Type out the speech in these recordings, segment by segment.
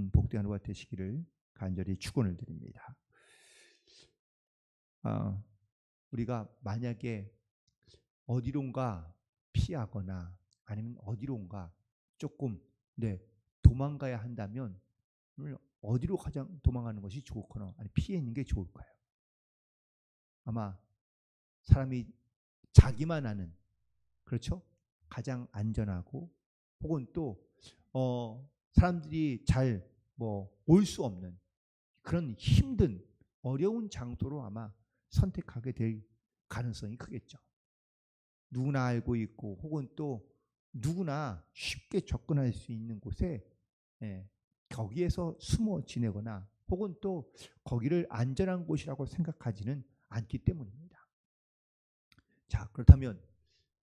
음, 복된 하루가 되시기를 간절히 축원을 드립니다. 아, 우리가 만약에 어디론가 피하거나 아니면 어디론가 조금 네 도망가야 한다면 어디로 가장 도망가는 것이 좋거나 아니 피해 있는 게 좋을까요? 아마 사람이 자기만 아는 그렇죠? 가장 안전하고 혹은 또 어, 사람들이 잘 뭐 올 수 없는 그런 힘든 어려운 장소로 아마 선택하게 될 가능성이 크겠죠. 누구나 알고 있고 혹은 또 누구나 쉽게 접근할 수 있는 곳에 예, 거기에서 숨어 지내거나 혹은 또 거기를 안전한 곳이라고 생각하지는 않기 때문입니다. 자 그렇다면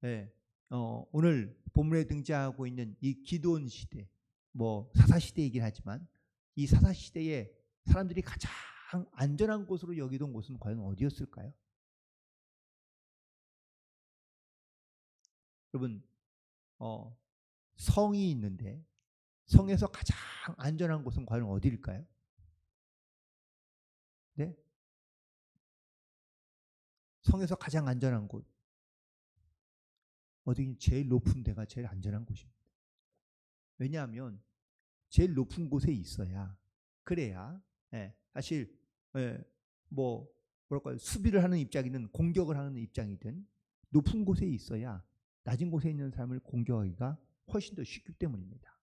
예, 어, 오늘 본문에 등장하고 있는 이 기도원 시대, 뭐 사사 시대이긴 하지만 이 사사 시대에 사람들이 가장 안전한 곳으로 여기던 곳은 과연 어디였을까요? 여러분 어, 성이 있는데 성에서 가장 안전한 곳은 과연 어디일까요? 네? 성에서 가장 안전한 곳 어디 제일 높은 데가 제일 안전한 곳입니다. 왜냐하면 제일 높은 곳에 있어야 그래야 예, 사실 예, 뭐 뭐랄까요 수비를 하는 입장이든 공격을 하는 입장이든 높은 곳에 있어야 낮은 곳에 있는 사람을 공격하기가 훨씬 더 쉽기 때문입니다.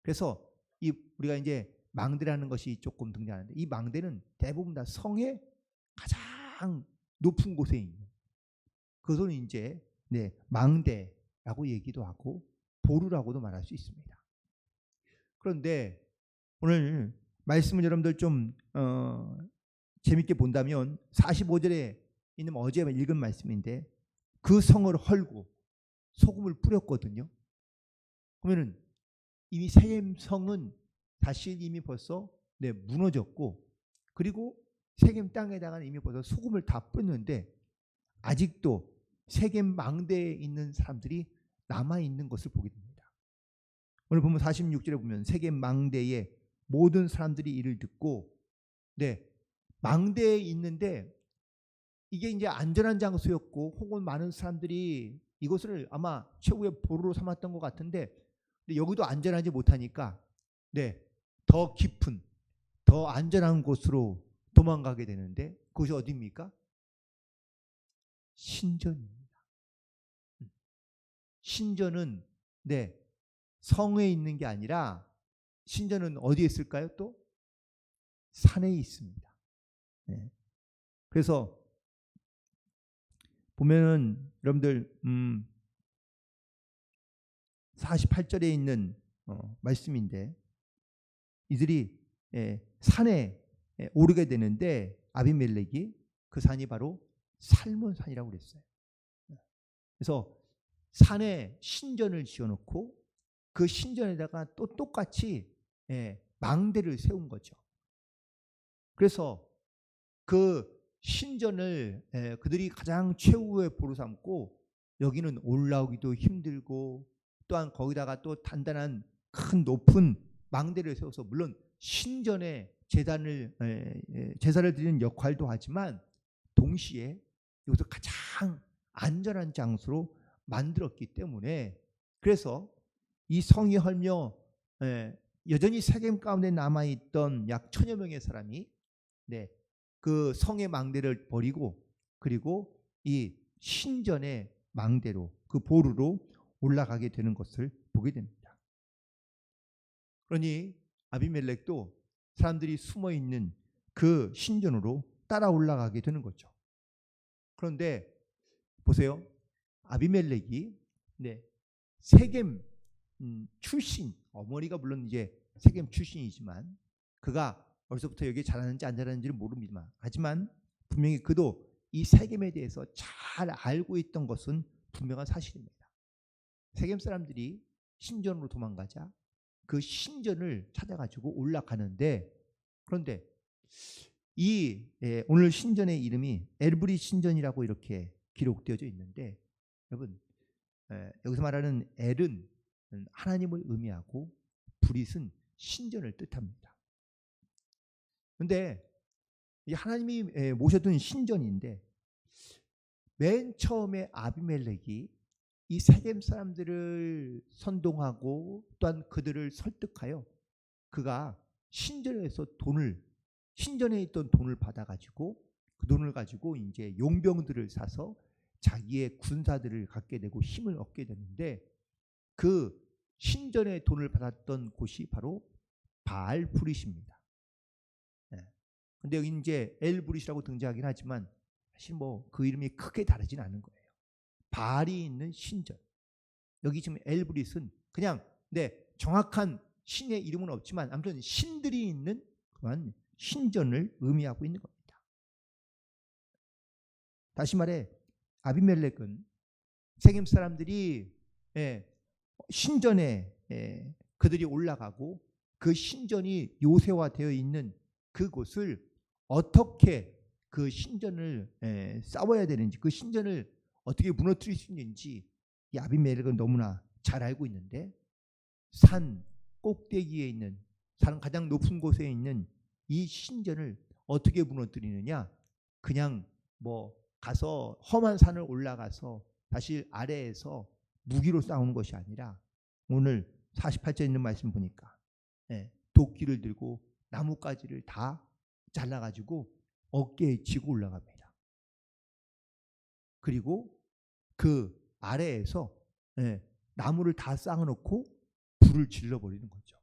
그래서 이 우리가 이제 망대라는 것이 조금 등장하는데 이 망대는 대부분 다 성의 가장 높은 곳에 있는 그것은 이제 네, 망대라고 얘기도 하고 보루라고도 말할 수 있습니다. 그런데 오늘 말씀을 여러분들 좀 어, 재밌게 본다면 45절에 있는 어제 읽은 말씀인데 그 성을 헐고 소금을 뿌렸거든요. 그러면은 이미 세겜 성은 사실 이미 벌써 네, 무너졌고 그리고 세겜 땅에다가 이미 벌써 소금을 다 뿌렸는데 아직도 세겜 망대에 있는 사람들이 남아 있는 것을 보게 됩니다. 오늘 보면 46절에 보면 세겜 망대에 모든 사람들이 이를 듣고 네 망대에 있는데 이게 이제 안전한 장소였고 혹은 많은 사람들이 이것을 아마 최후의 보루로 삼았던 것 같은데 여기도 안전하지 못하니까 네 더 깊은 더 안전한 곳으로 도망가게 되는데 그것이 어디입니까? 신전입니다. 신전은 네 성에 있는 게 아니라 신전은 어디에 있을까요? 또 산에 있습니다. 네. 그래서 보면은 여러분들 음 48절에 있는 어, 말씀인데 이들이 예, 산에 예, 오르게 되는데 아비멜렉이 그 산이 바로 살몬 산이라고 그랬어요. 그래서 산에 신전을 지어놓고 그 신전에다가 또 똑같이 예, 망대를 세운 거죠. 그래서 그 신전을 예, 그들이 가장 최후의 보루 삼고 여기는 올라오기도 힘들고 또한 거기다가 또 단단한 큰 높은 망대를 세워서 물론 신전에 재단을 제사를 드리는 역할도 하지만 동시에 여기서 가장 안전한 장소로 만들었기 때문에 그래서 이 성이 헐며 여전히 세겜 가운데 남아 있던 약 천여 명의 사람이 네, 그 성의 망대를 버리고 그리고 이 신전의 망대로 그 보루로 올라가게 되는 것을 보게 됩니다. 그러니 아비멜렉도 사람들이 숨어 있는 그 신전으로 따라 올라가게 되는 거죠. 그런데 보세요. 아비멜렉이 네, 세겜 음, 출신 어머니가 물론 이제 세겜 출신이지만 그가 어디서부터 여기 잘하는지 안 잘하는지를 모릅니다. 하지만 분명히 그도 이 세겜에 대해서 잘 알고 있던 것은 분명한 사실입니다. 세겜 사람들이 신전으로 도망가자 그 신전을 찾아가지고 올라가는데 그런데 이 예, 오늘 신전의 이름이 엘브리 신전이라고 이렇게 기록되어져 있는데 여러분 예, 여기서 말하는 엘은 하나님을 의미하고 브릿은 신전을 뜻합니다. 이 하나님이 예, 모셔둔 신전인데 맨 처음에 아비멜렉이 이 세겜 사람들을 선동하고 또한 그들을 설득하여 그가 신전에서 돈을 신전에 있던 돈을 받아가지고 그 돈을 가지고 이제 용병들을 사서 자기의 군사들을 갖게 되고 힘을 얻게 되는데 그 신전에 돈을 받았던 곳이 바로 바알브릿입니다. 예. 근데 여기 이제 엘브릿이라고 등장하긴 하지만 사실 뭐 그 이름이 크게 다르진 않은 거예요. 바알이 있는 신전. 여기 지금 엘브릿은 그냥 네 정확한 신의 이름은 없지만 아무튼 신들이 있는 그러한 신전을 의미하고 있는 겁니다. 다시 말해 아비멜렉은 세겜 사람들이 예, 신전에 예, 그들이 올라가고 그 신전이 요새화되어 있는 그곳을 어떻게 그 신전을 예, 싸워야 되는지 그 신전을 어떻게 무너뜨릴 수 있는지 이 아비멜렉은 너무나 잘 알고 있는데 산 꼭대기에 있는 산 가장 높은 곳에 있는 이 신전을 어떻게 무너뜨리느냐? 그냥 뭐 가서 험한 산을 올라가서 사실 아래에서 무기로 싸우는 것이 아니라 오늘 48절 있는 말씀 보니까 예, 도끼를 들고 나뭇가지를 다 잘라가지고 어깨에 쥐고 올라갑니다. 그리고 그 아래에서 예, 나무를 다 쌓아놓고 불을 질러버리는 거죠.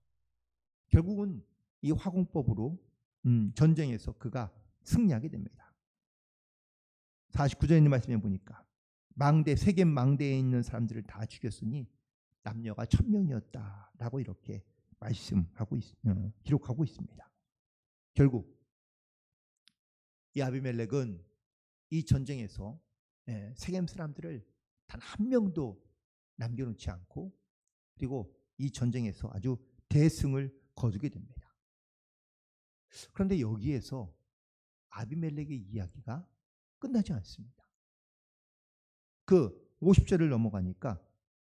결국은 이 화공법으로 음, 전쟁에서 그가 승리하게 됩니다. 49절에 있는 말씀에 보니까 망대 세겜 망대에 있는 사람들을 다 죽였으니 남녀가 천 명이었다라고 이렇게 말씀하고 있, 어, 기록하고 있습니다. 결국 이 아비멜렉은 이 전쟁에서 예, 세겜 사람들을 단 한 명도 남겨놓지 않고 그리고 이 전쟁에서 아주 대승을 거두게 됩니다. 그런데 여기에서 아비멜렉의 이야기가 끝나지 않습니다. 그 50절을 넘어가니까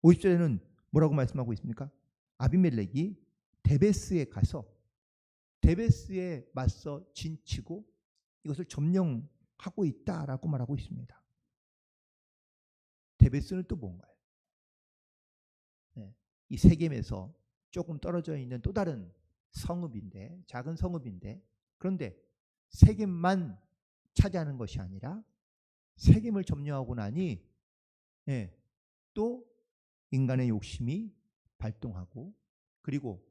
50절에는 뭐라고 말씀하고 있습니까? 아비멜렉이 데베스에 가서 데베스에 맞서 진치고 이것을 점령하고 있다라고 말하고 있습니다. 데베스는 또 뭔가요? 네, 이 세겜에서 조금 떨어져 있는 또 다른 성읍인데 작은 성읍인데 그런데 세겜만 차지하는 것이 아니라 세겜을 점령하고 나니 예, 또 인간의 욕심이 발동하고 그리고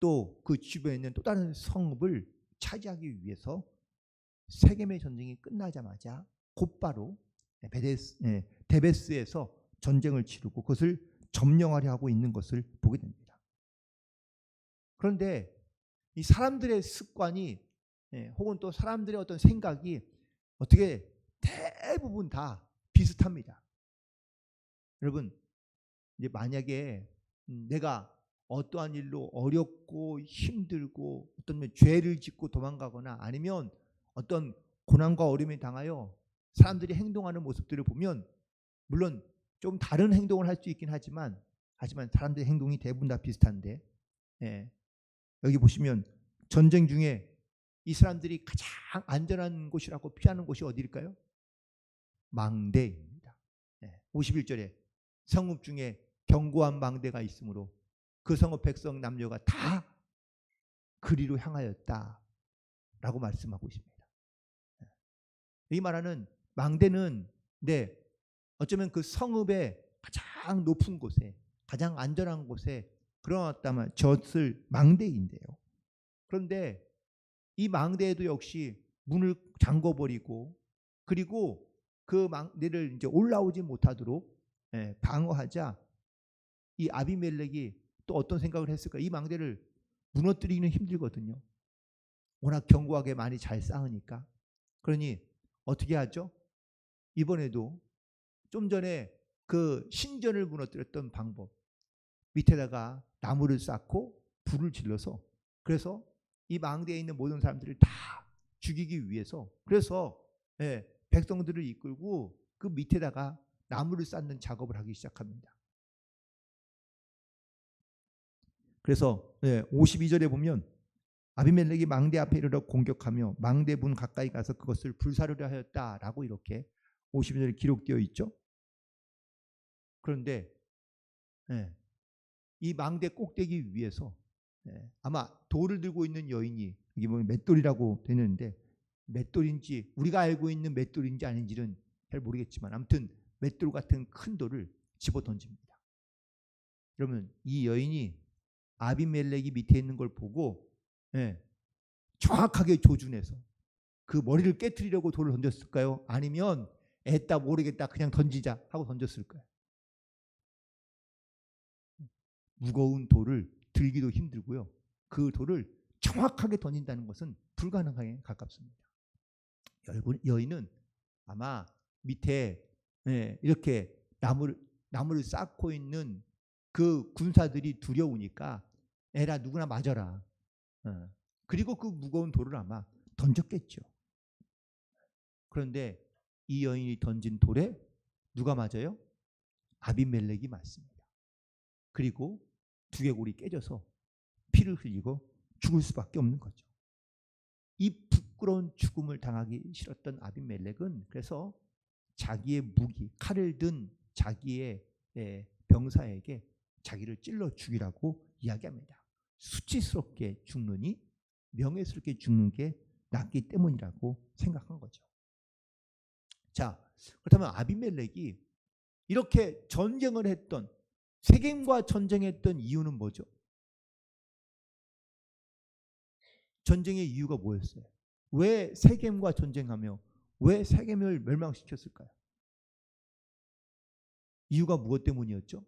또 그 주변에 있는 또 다른 성읍을 차지하기 위해서 세겜의 전쟁이 끝나자마자 곧바로 베데스, 예, 데베스에서 전쟁을 치르고 그것을 점령하려 하고 있는 것을 보게 됩니다. 그런데 이 사람들의 습관이 예, 혹은 또 사람들의 어떤 생각이 어떻게 대부분 다 비슷합니다. 여러분 이제 만약에 음, 내가 어떠한 일로 어렵고 힘들고 어떤 죄를 짓고 도망가거나 아니면 어떤 고난과 어려움에 당하여 사람들이 행동하는 모습들을 보면 물론 좀 다른 행동을 할 수 있긴 하지만 하지만 사람들의 행동이 대부분 다 비슷한데 예, 여기 보시면 전쟁 중에 이 사람들이 가장 안전한 곳이라고 피하는 곳이 어디일까요? 망대입니다. 예, 51절에 성읍 중에 견고한 망대가 있으므로 그 성읍 백성 남녀가 다 그리로 향하였다 라고 말씀하고 있습니다. 예. 이 말하는 망대는 네 어쩌면 그 성읍의 가장 높은 곳에 가장 안전한 곳에 그러났다면 젖을 망대인데요. 그런데 이 망대에도 역시 문을 잠궈버리고 그리고 그 망대를 이제 올라오지 못하도록 예, 방어하자 이 아비멜렉이 또 어떤 생각을 했을까? 이 망대를 무너뜨리기는 힘들거든요. 워낙 견고하게 많이 잘 쌓으니까. 그러니 어떻게 하죠? 이번에도 좀 전에 그 신전을 무너뜨렸던 방법 밑에다가 나무를 쌓고 불을 질러서 그래서 이 망대에 있는 모든 사람들을 다 죽이기 위해서 그래서 예, 백성들을 이끌고 그 밑에다가 나무를 쌓는 작업을 하기 시작합니다. 그래서 예, 52절에 보면 아비멜렉이 망대 앞에 이르러 공격하며 망대 문 가까이 가서 그것을 불사르려 하였다라고 이렇게 52절에 기록되어 있죠. 그런데 예, 이 망대 꼭대기 위에서 예, 아마 돌을 들고 있는 여인이 여기 보면 맷돌이라고 되는데 맷돌인지 우리가 알고 있는 맷돌인지 아닌지는 잘 모르겠지만 아무튼 맷돌 같은 큰 돌을 집어 던집니다. 그러면 이 여인이 아비멜렉이 밑에 있는 걸 보고 예, 정확하게 조준해서 그 머리를 깨뜨리려고 돌을 던졌을까요? 아니면 애따 모르겠다 그냥 던지자 하고 던졌을까요? 무거운 돌을 들기도 힘들고요. 그 돌을 정확하게 던진다는 것은 불가능하게 가깝습니다. 여인은 아마 밑에 예, 이렇게 나무를 나무를 쌓고 있는 그 군사들이 두려우니까 에라 누구나 맞아라. 어. 그리고 그 무거운 돌을 아마 던졌겠죠. 그런데 이 여인이 던진 돌에 누가 맞아요? 아비멜렉이 맞습니다. 그리고 두개골이 깨져서 피를 흘리고 죽을 수밖에 없는 거죠. 이 부끄러운 죽음을 당하기 싫었던 아비멜렉은 그래서 자기의 무기 칼을 든 자기의 예, 병사에게 자기를 찔러 죽이라고 이야기합니다. 수치스럽게 죽느니 명예스럽게 죽는 게 낫기 때문이라고 생각한 거죠. 자, 그렇다면 아비멜렉이 이렇게 전쟁을 했던 세겜과 전쟁했던 이유는 뭐죠? 전쟁의 이유가 뭐였어요? 왜 세겜과 전쟁하며 왜 세겜을 멸망시켰을까요? 이유가 무엇 때문이었죠?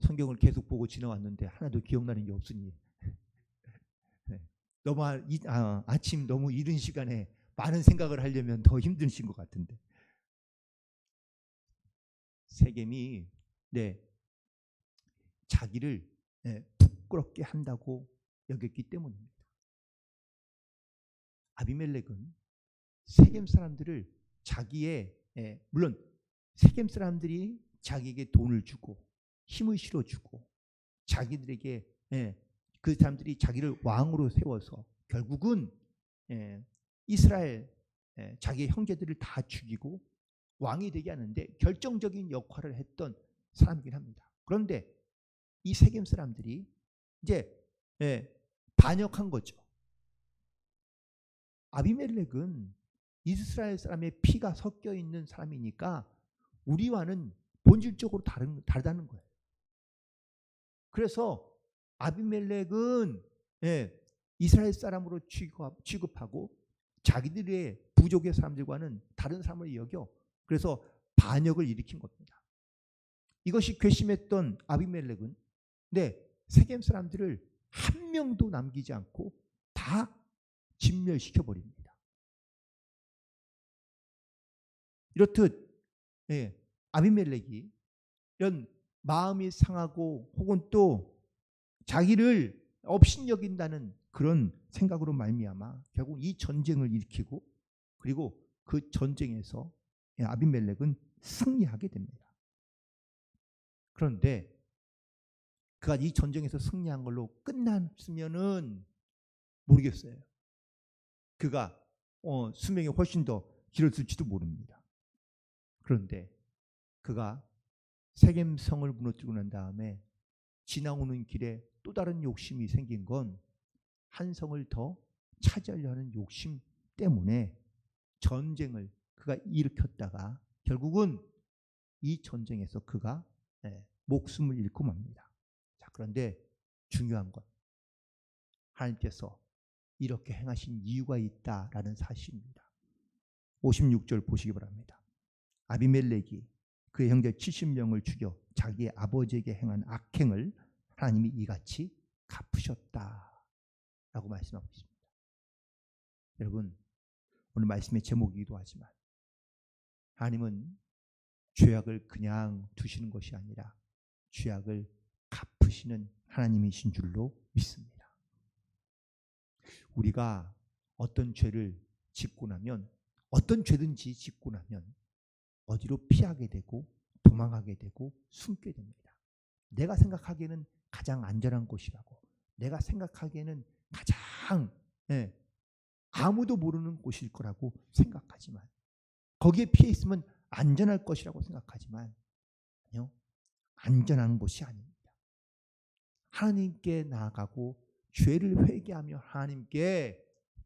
성경을 계속 보고 지나왔는데 하나도 기억나는 게 없으니 네. 너무 아, 이, 아, 아 침 너무 이른 시간에 많은 생각을 하려면 더 힘드신 것 같은데 세겜이 네 자기를 네, 부끄럽게 한다고 여겼기 때문입니다. 아비멜렉은 세겜 사람들을 자기의 예, 물론 세겜 사람들이 자기에게 돈을 주고 힘을 실어주고 자기들에게 예, 그 사람들이 자기를 왕으로 세워서 결국은 예, 이스라엘 예, 자기 형제들을 다 죽이고 왕이 되게 하는데 결정적인 역할을 했던 사람이긴 합니다. 그런데 이 세겜 사람들이 이제 예, 반역한 거죠. 아비멜렉은 이스라엘 사람의 피가 섞여 있는 사람이니까 우리와는 본질적으로 다른 다르다는 거예요. 그래서 아비멜렉은 예, 이스라엘 사람으로 취급하고 자기들의 부족의 사람들과는 다른 사람을 여겨 그래서 반역을 일으킨 겁니다. 이것이 괘씸했던 아비멜렉은 네, 세겜 사람들을 한 명도 남기지 않고 다 진멸시켜 버립니다. 이렇듯 예, 아비멜렉이 이런 마음이 상하고 혹은 또 자기를 업신여긴다는 그런 생각으로 말미암아 결국 이 전쟁을 일으키고 그리고 그 전쟁에서 아비멜렉은 승리하게 됩니다. 그런데 그가 이 전쟁에서 승리한 걸로 끝났으면은 모르겠어요. 그가 어, 수명이 훨씬 더 길었을지도 모릅니다. 그런데 그가 세겜성을 무너뜨리고 난 다음에 지나오는 길에 또 다른 욕심이 생긴 건 한 성을 더 차지하려 하는 욕심 때문에 전쟁을 그가 일으켰다가 결국은 이 전쟁에서 그가 예, 목숨을 잃고 맙니다. 자, 그런데 중요한 건 하나님께서 이렇게 행하신 이유가 있다라는 사실입니다. 56절 보시기 바랍니다. 아비멜렉이 그의 형제 70명을 죽여 자기의 아버지에게 행한 악행을 하나님이 이같이 갚으셨다 라고 말씀하고 있습니다. 여러분 오늘 말씀의 제목이기도 하지만 하나님은 죄악을 그냥 두시는 것이 아니라 죄악을 갚으시는 하나님이신 줄로 믿습니다. 우리가 어떤 죄를 짓고 나면 어떤 죄든지 짓고 나면 어디로 피하게 되고 도망가게 되고 숨게 됩니다. 내가 생각하기에는 가장 안전한 곳이라고 내가 생각하기에는 가장 예, 아무도 모르는 곳일 거라고 생각하지만 거기에 피해 있으면 안전할 것이라고 생각하지만 아니요. 안전한 곳이 아닙니다. 하나님께 나아가고 죄를 회개하며 하나님께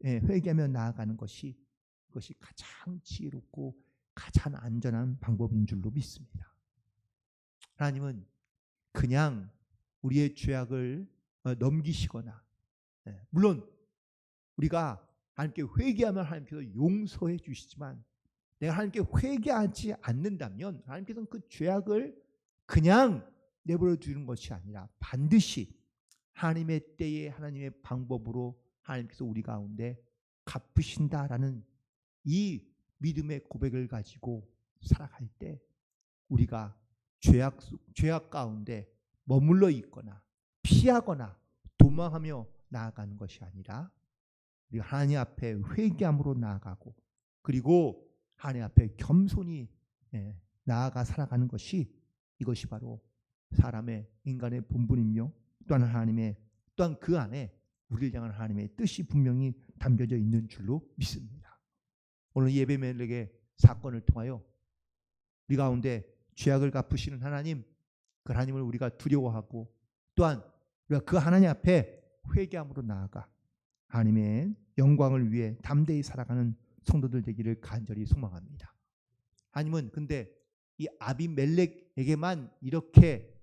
예, 회개하며 나아가는 것이 그것이 가장 지혜롭고 가장 안전한 방법인 줄로 믿습니다. 하나님은 그냥 우리의 죄악을 어, 넘기시거나 예, 물론 우리가 하나님께 회개하면 하나님께서 용서해 주시지만 내가 하나님께 회개하지 않는다면 하나님께서는 그 죄악을 그냥 내버려 두는 것이 아니라 반드시 하나님의 때에 하나님의 방법으로 하나님께서 우리 가운데 갚으신다라는 이 믿음의 고백을 가지고 살아갈 때 우리가 죄악 죄악 가운데 머물러 있거나 피하거나 도망하며 나아가는 것이 아니라 우리가 하나님 앞에 회개함으로 나아가고 그리고 하나님 앞에 겸손히 예, 나아가 살아가는 것이 이것이 바로 사람의 인간의 본분이며 또한 하나님의 또한 그 안에 우리를 향한 하나님의 뜻이 분명히 담겨져 있는 줄로 믿습니다. 오늘 예배멜렉의 사건을 통하여 우리 가운데 죄악을 갚으시는 하나님, 그 하나님을 우리가 두려워하고 또한 우리가 그 하나님 앞에 회개함으로 나아가 하나님의 영광을 위해 담대히 살아가는 성도들 되기를 간절히 소망합니다. 하나님은 근데 이 아비멜렉에게만 이렇게 갚,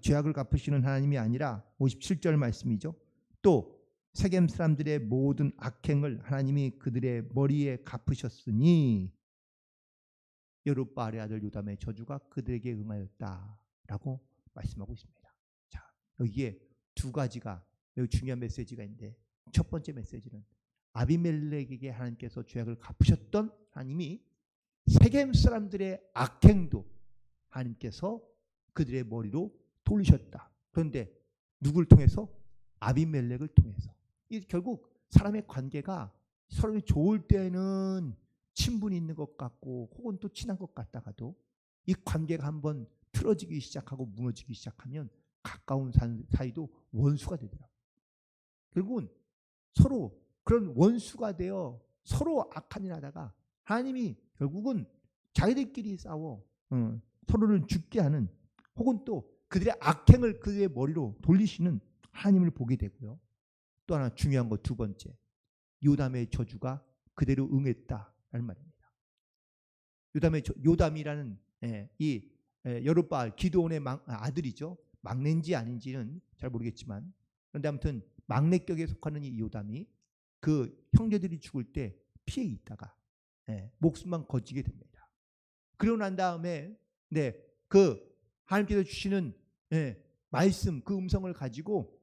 죄악을 갚으시는 하나님이 아니라 57절 말씀이죠. 또 세겜 사람들의 모든 악행을 하나님이 그들의 머리에 갚으셨으니 여룻바알의 아들 요담의 저주가 그들에게 응하였다라고 말씀하고 있습니다. 자, 여기에 두 가지가 매우 중요한 메시지가 있는데 첫 번째 메시지는 아비멜렉에게 하나님께서 죄악을 갚으셨던 하나님이 세겜 사람들의 악행도 하나님께서 그들의 머리로 돌리셨다. 그런데 누굴 통해서? 아비멜렉을 통해서. 이 결국 사람의 관계가 서로 좋을 때는 친분이 있는 것 같고 혹은 또 친한 것 같다가도 이 관계가 한번 틀어지기 시작하고 무너지기 시작하면 가까운 사이도 원수가 되더라고요. 결국은 서로 그런 원수가 되어 서로 악한 일 하다가 하나님이 결국은 자기들끼리 싸워 어, 서로를 죽게 하는 혹은 또 그들의 악행을 그들의 머리로 돌리시는 하나님을 보게 되고요. 또 하나 중요한 것 두 번째 요담의 저주가 그대로 응했다라는 말입니다. 요담의 요담이라는 예, 이 예, 여룻바알 기도원의 아들이죠. 막내인지 아닌지는 잘 모르겠지만 그런데 아무튼 막내격에 속하는 이 요담이 그 형제들이 죽을 때 피해 있다가 예, 목숨만 거지게 됩니다. 그러고 난 다음에 네, 그 하나님께서 주시는 예, 말씀 그 음성을 가지고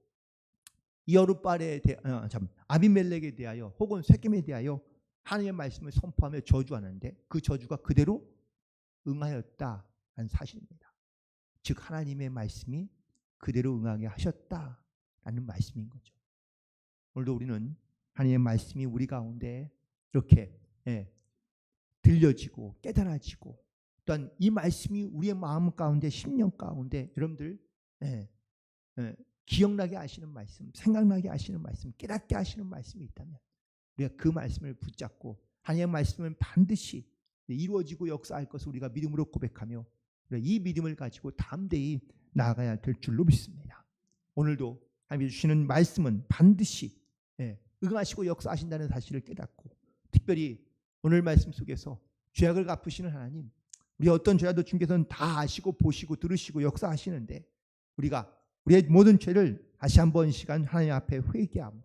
여룻발에 대, 어, 참, 아비멜렉에 대하여 혹은 세겜에 대하여 하나님의 말씀을 선포하며 저주하는데 그 저주가 그대로 응하였다라는 사실입니다. 즉 하나님의 말씀이 그대로 응하게 하셨다라는 말씀인 거죠. 오늘도 우리는 하나님의 말씀이 우리 가운데 이렇게 예, 들려지고 깨달아지고 또한 이 말씀이 우리의 마음 가운데 심령 가운데 여러분들 예, 예, 기억나게 하시는 말씀, 생각나게 하시는 말씀, 깨닫게 하시는 말씀이 있다면 우리가 그 말씀을 붙잡고 하나님의 말씀은 반드시 이루어지고 역사할 것을 우리가 믿음으로 고백하며 이 믿음을 가지고 담대히 나아가야 될 줄로 믿습니다. 오늘도 하나님이 주시는 말씀은 반드시 예, 응하시고 역사하신다는 사실을 깨닫고 특별히 오늘 말씀 속에서 죄악을 갚으시는 하나님 우리 어떤 죄라도 주께서는 다 아시고 보시고 들으시고 역사하시는데 우리가 우리의 모든 죄를 다시 한 번 시간 하나님 앞에 회개함으로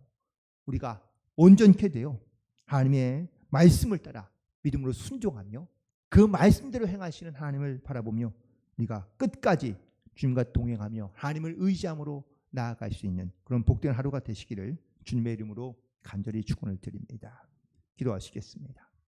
우리가 온전케 되어 하나님의 말씀을 따라 믿음으로 순종하며 그 말씀대로 행하시는 하나님을 바라보며 우리가 끝까지 주님과 동행하며 하나님을 의지함으로 나아갈 수 있는 그런 복된 하루가 되시기를 주님의 이름으로 간절히 축원을 드립니다. 기도하시겠습니다.